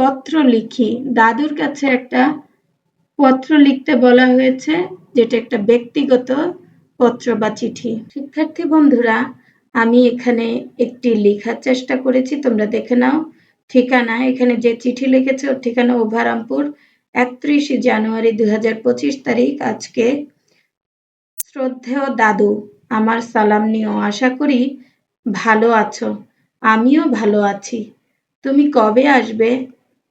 পত্র লিখি। দাদুর কাছে একটা পত্র লিখতে বলা হয়েছে, যেটা একটা ব্যক্তিগত পত্র বা চিঠি। শিক্ষার্থী বন্ধুরা, আমি এখানে একটি লেখার চেষ্টা করেছি, তোমরা দেখে নাও। ঠিকানা, এখানে যে চিঠি লিখেছে, ওর ঠিকানা ওভারামপুর, একত্রিশে জানুয়ারি দুই হাজার পঁচিশ তারিখ। আজকে শ্রদ্ধেয় দাদু, আমার সালাম নিও। আশা করি ভালো আছো। আমিও ভালো আছি। তুমি কবে আসবে?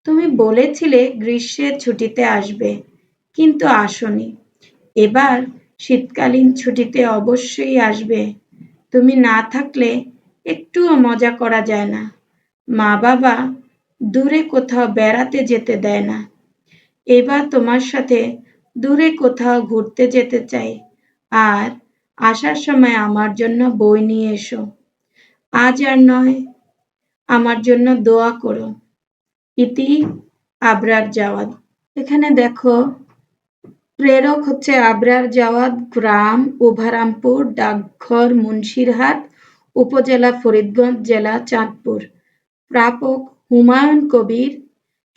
তুমি বলেছিলে গ্রীষ্মের ছুটিতে আসবে, কিন্তু আসনি। এবার শীতকালীন ছুটিতে অবশ্যই আসবে। তুমি না থাকলে একটুও মজা করা যায় না। মা বাবা দূরে কোথাও বেড়াতে যেতে দেয় না। এবার তোমার সাথে দূরে কোথাও ঘুরতে যেতে চাই। আর আসার সময় আমার জন্য বই নিয়ে এসো। আজ আর নয়। আমার জন্য দোয়া করো। ইতি আবরার জাওয়াদ এখানে দেখো, প্রেরক হচ্ছে আবরার জাওয়াদ গ্রাম, উভারামপুর, ডাকঘর, মুন্সিরহাট, উপজেলা ফরিদগঞ্জ, জেলা চাঁদপুর। প্রাপক হুমায়ুন কবির,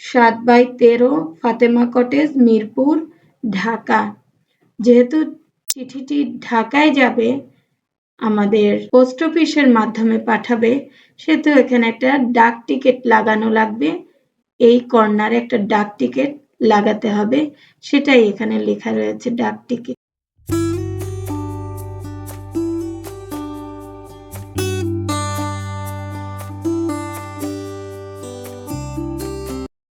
সাত বাই তেরো, ফাতেমা কটেজ, মিরপুর, ঢাকা। যেহেতু চিঠিটি ঢাকায় যাবে, আমাদের পোস্ট অফিসের মাধ্যমে পাঠাবে, সেহেতু এখানে একটা ডাক টিকিট লাগানো লাগবে। এই কর্নারে একটা ডাক টিকিট লাগাতে হবে সেটাই এখানে লেখা রয়েছে ডাক টিকিট